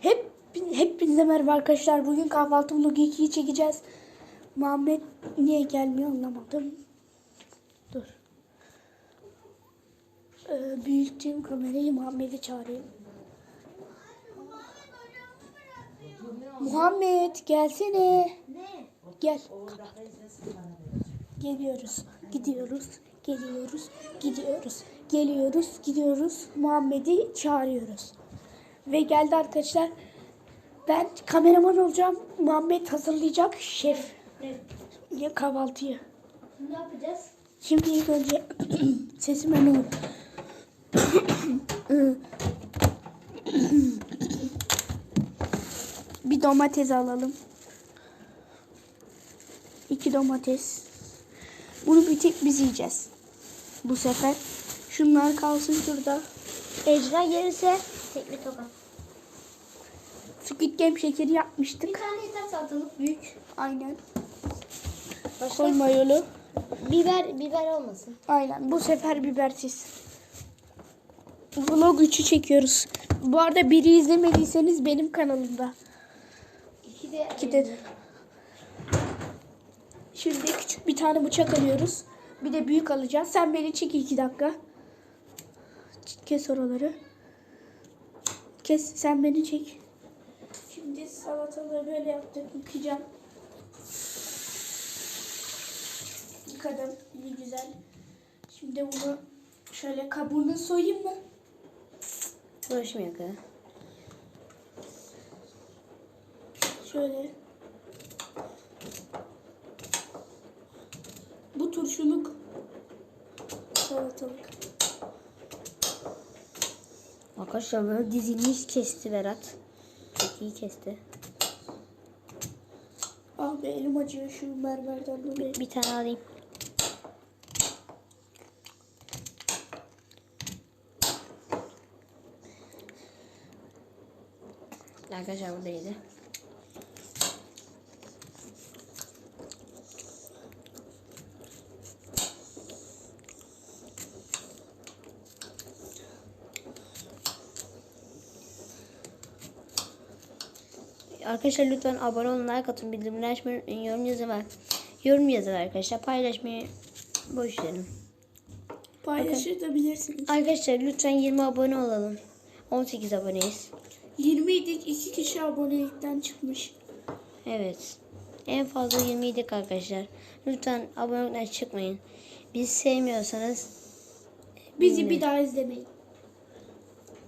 Hep hepinize merhaba arkadaşlar. Bugün kahvaltı vlogu 2'yi çekeceğiz. Muhammed niye gelmiyor anlamadım. Dur. Ee, büyüteyim kamerayı Muhammed'i çağırayım. Muhammed gelsene. Gel. Geliyoruz. Gidiyoruz. Geliyoruz. Gidiyoruz. Geliyoruz. Gidiyoruz. Muhammed'i çağırıyoruz. Ve geldi arkadaşlar. Ben kameraman olacağım. Muhammed hazırlayacak şef. Ya kahvaltıyı. Ne yapacağız? Şimdi ilk önce sesime ne oldu? Bir domates alalım. İki domates. Bunu bir tek biz yiyeceğiz. Bu sefer. Şunlar kalsın şurada. Ecra gelirse tekme tokat. Squid Game şekeri Bir yapmıştık. tane yeter salatalık büyük. Aynen. Başka? Koy mayolu. Biber, biber olmasın. Aynen. Bu sefer bibersiz. Vlog 3'ü çekiyoruz. Bu arada biri izlemediyseniz benim kanalımda. İki de, İki de. Şimdi küçük bir tane bıçak alıyoruz. Bir de büyük alacağız. Sen beni çek iki dakika. Kes oraları. Kes sen beni çek. Şimdi salataları böyle yaptık. Yıkayacağım. Yıkadım. İyi güzel. Şimdi bunu şöyle kabuğunu soyayım mı? Uğraşmıyor ki. Şöyle. Bu turşuluk salatalık. Arkadaşlar böyle dizilmiş kesti Berat. Çok iyi kesti. Be elim acıyor şu mermerden dolayı. Bir tane alayım. Arkadaşlar buradaydı. Arkadaşlar lütfen abone olun, like atın, bildirimleri açmayı unutmayın, yorum yazın. Yorum yazın arkadaşlar. Paylaşmayı boş verin. Paylaşır da bilirsiniz. Arkadaşlar lütfen 20 abone olalım. 18 aboneyiz. 20 idik 2 kişi abonelikten çıkmış. Evet. En fazla 20 idik arkadaşlar. Lütfen abonelikten çıkmayın. Bizi sevmiyorsanız Bizi bir daha izlemeyin.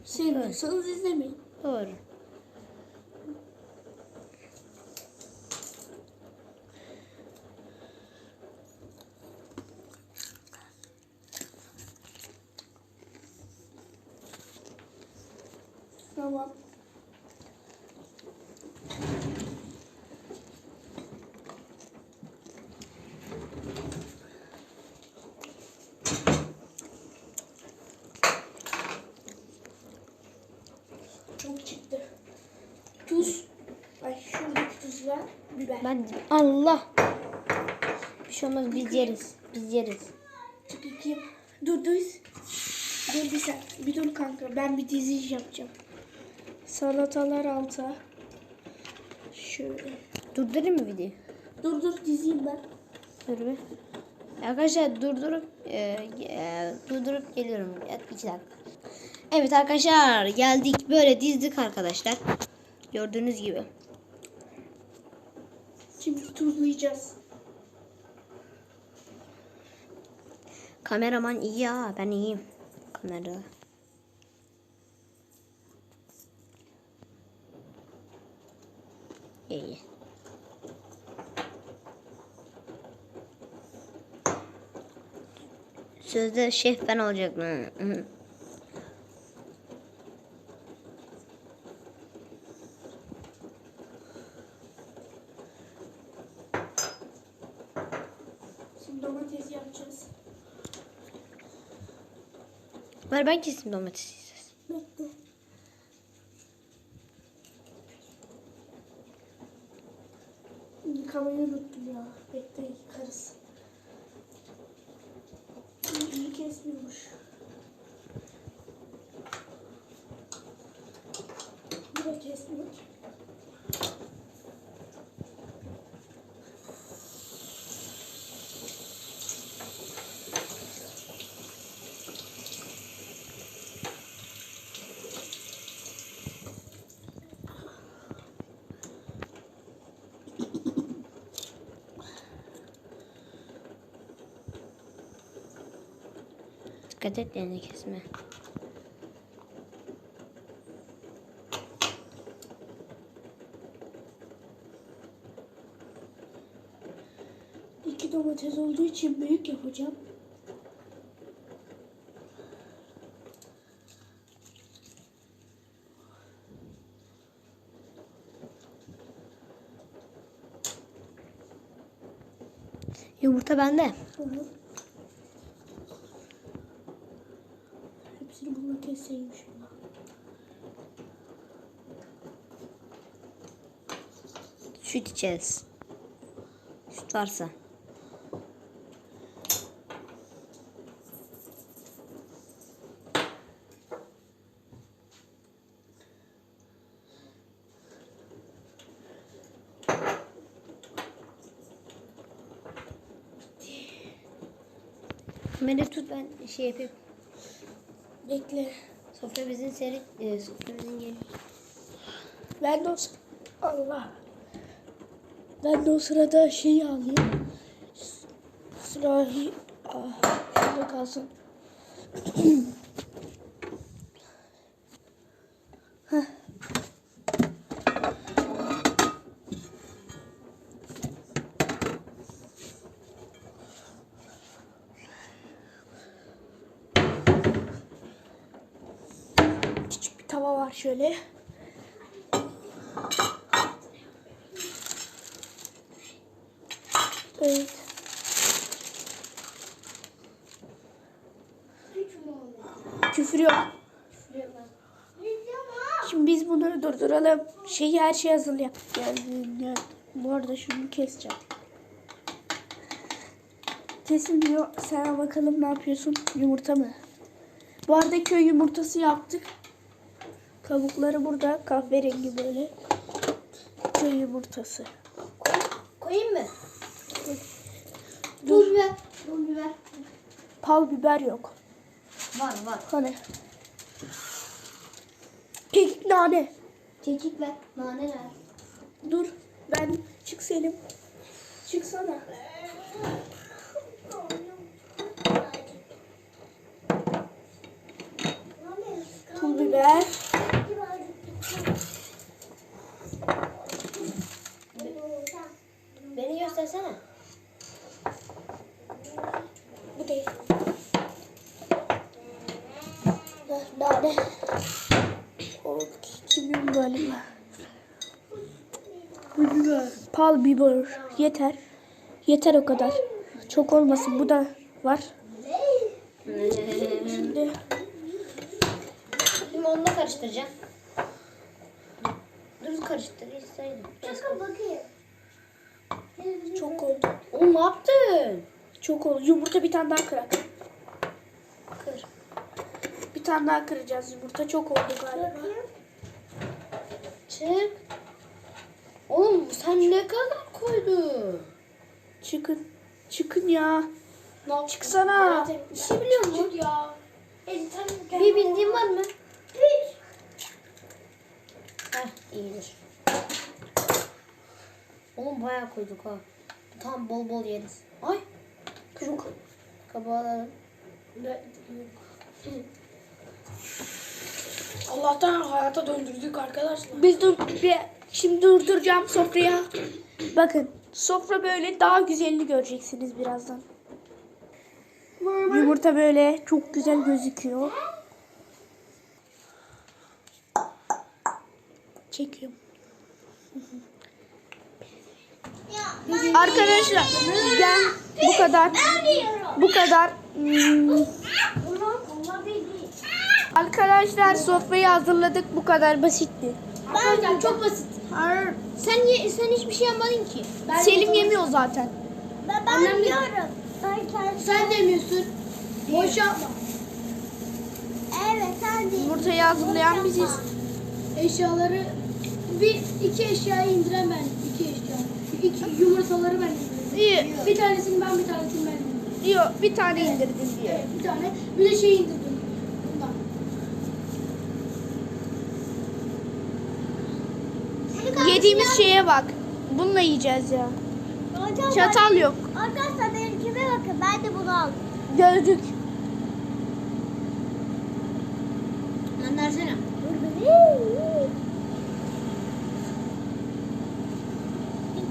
Sevmiyorsanız izlemeyin. doğru. Tamam. Çok çıktı. Tuz. Ay şuradaki tuz var. Biber. Ben Allah. Bir şey olmaz biz yeriz. Biz yeriz. Çık iki. Dur dur. Dur bir sen. Bir dur kanka. Ben bir dizi yapacağım. Salatalar alta. Şöyle. Durdurayım mı videoyu? Dur dur diziyim ben. Dur bir. Arkadaşlar durdurup e, e, durdurup geliyorum. Ya, iki dakika. Evet arkadaşlar geldik böyle dizdik arkadaşlar. Gördüğünüz gibi. Şimdi tuzlayacağız. Kameraman iyi ya ben iyiyim. Kamera. İyi. Sözde şef ben olacaktım. Hı hı. Şimdi domates yapacağız. Ver ben keseyim domatesi. Bekle. Yıkamayı unuttum ya. Bekle yıkarız. İyi, kesmiyormuş. yumurta kesmek. Dikkat et elini kesme. İki domates olduğu için büyük yapacağım. Yumurta bende. Hı hı. Kesseyim şunu. Süt içeceğiz. Süt varsa. Beni tut ben şey yapayım. Bekle. Sofra bizim seri, e, sofra bizim geliyor. Ben de o. Allah. Ben de o sırada şeyi alayım. Sırahi... Ah, kalsın. var şöyle. Evet. Küfür yok. Şimdi biz bunu durduralım. Şeyi her şey hazırlayalım. Geldin gel. Bu arada şunu keseceğim. Kesilmiyor. Sen bakalım ne yapıyorsun? Yumurta mı? Bu arada köy yumurtası yaptık. Kabukları burada kahverengi böyle. Köy yumurtası. Koyayım mı? Pul biber. Pul biber. Pal biber yok. Var var. Hani? Kekik nane. Kekik ver. Nane ver. Dur. Ben çık Selim. Çıksana. Pul biber. Beni göstersene. Bu değil. Ver, Nane. O kimyon galiba. Pul biber. Pal biber. Yeter. Yeter o kadar. Çok olmasın. Bu da var. Şimdi Şimdi onu da karıştıracağım. Dur karıştırayım. çok oldu. Oğlum ne yaptın? Çok oldu. Yumurta bir tane daha kırak. Kır. Bir tane daha kıracağız yumurta. Çok oldu galiba. Çık. Sen ne kadar koydun? Çıkın. Çıkın ya. Çıksana. Bir şey biliyor musun? ya. Bir bildiğin var mı? Heh iyidir. Oğlum bayağı koyduk ha. Tam bol bol yeriz. Ay. Kırık. Kabağı alalım. Allah'tan hayata döndürdük arkadaşlar. Biz dur bir şimdi durduracağım sofraya. Bakın sofra böyle daha güzelini göreceksiniz birazdan. Yumurta böyle çok güzel gözüküyor. Çekiyorum. Arkadaşlar gel bu kadar bu kadar hmm, Arkadaşlar sofrayı hazırladık bu kadar basitti. Arkadaşlar çok basit. Hayır. Sen ye, sen hiçbir şey yapmadın ki. Selim yemiyor zaten. Ben yiyorum. Sen demiyorsun. Boş yapma. Evet hadi. Yumurtayı hazırlayan biziz. eşyaları bir iki eşyayı indiren ben. iki eşya. İki yumurtaları ben indirdim. İyi. Bir tanesini ben bir tanesini ben indirdim. Diyor bir tane indirdin diyor. Evet, bir tane. Bir de şey indirdim. Yediğimiz şeye bak. Bununla yiyeceğiz ya. Çatal yok. Arkadaşlar benimkime bakın. Ben de bunu aldım. Gözlük. Göndersene.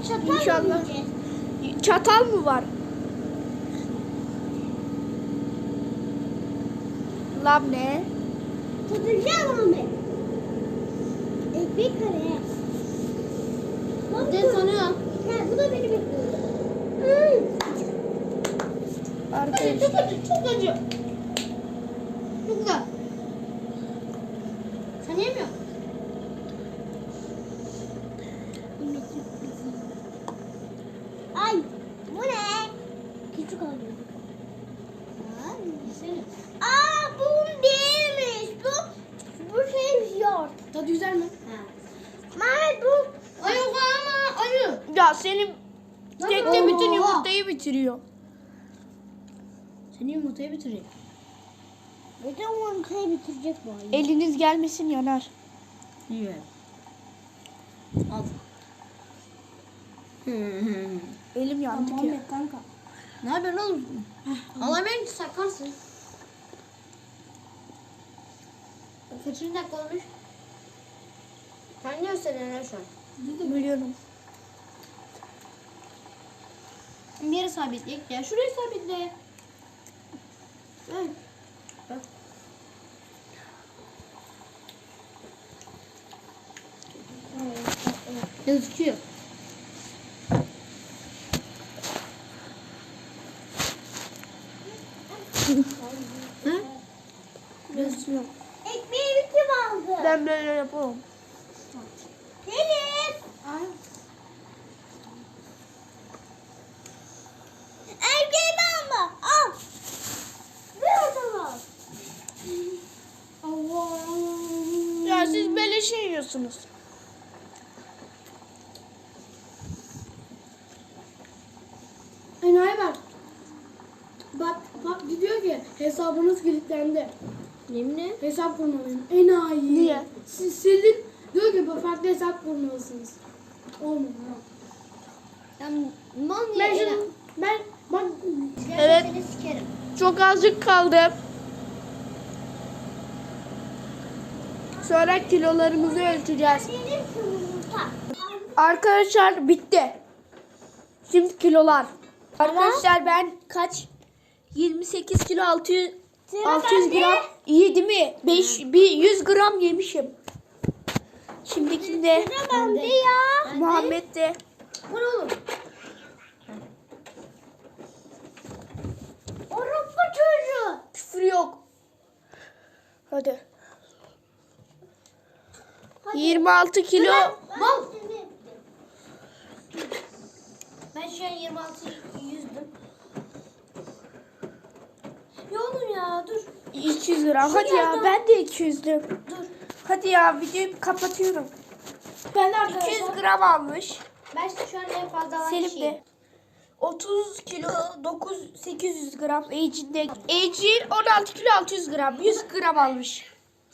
Çatal İnşallah. mı yiyeceğiz? Çatal mı var? Lan ne? Tadacağım ama ben. Ekmek kare. Ben sanıyorum. Bu da benim ekmeğim. Arkadaşlar. Çok acı, çok acı. Çok güzel. Sen yemiyor musun? Ay bu ne? Küçük alıyor. Yesene. Aa bu değilmiş. Bu bu şey yoğurt. Tadı güzel mi? Mehmet bu. Ay yok ama acı. Ya senin tekte bütün Oha. yumurtayı bitiriyor. Seni yumurtayı bitiriyor. Bütün yumurtayı bitirecek bu ayı. Eliniz gelmesin yanar. Yiyor. Al. Elim yandı ki. kanka. Ne yapıyorsun oğlum? Ki sakarsın. Kaçıncı dakika olmuş? Sen ne söylüyorsun şu an? Biliyorum. Sabitleyek ya. Şuraya sabitle. Evet. Gözüküyor. Hı? Gözlüyor. Ekmeğimi kim aldı? Ben böyle yapamam. Deniz. Ekmeğimi alma. Al. Ver o zaman. Allah'ım. Ya siz böyle şey yiyorsunuz. Enayi bak. Bak, bak diyor ki hesabınız kilitlendi. Yemin Hesap kurmalıyım. Enayi. Niye? Siz sildin. Diyor ki bu farklı hesap kurmalısınız. Ha. Ben? Ben şimdi ben bak Evet. Çok azıcık kaldı. Sonra kilolarımızı ölçeceğiz. Arkadaşlar bitti. Şimdi kilolar. Arkadaşlar ben kaç? 28 kilo 600 Sıra 600 bende. gram. İyi değil mi? 5 bir 100 gram yemişim. Şimdikinde Sıra bende ya. Muhammed de oğlum? Orospu çocuğu. küfür yok. Hadi. 26 kilo. Mal. Ben şu an 26 yüzdüm. Ya oğlum ya dur. 200 gram. Hadi ya ben de 200'lüm. Dur. Hadi ya videoyu kapatıyorum. Ben de 200 gram almış. Ben işte şu an en fazla alan Selim kişiyim. de 30 kilo 9 800 gram Ece'in de Ece 16 kilo 600 gram 100 gram almış.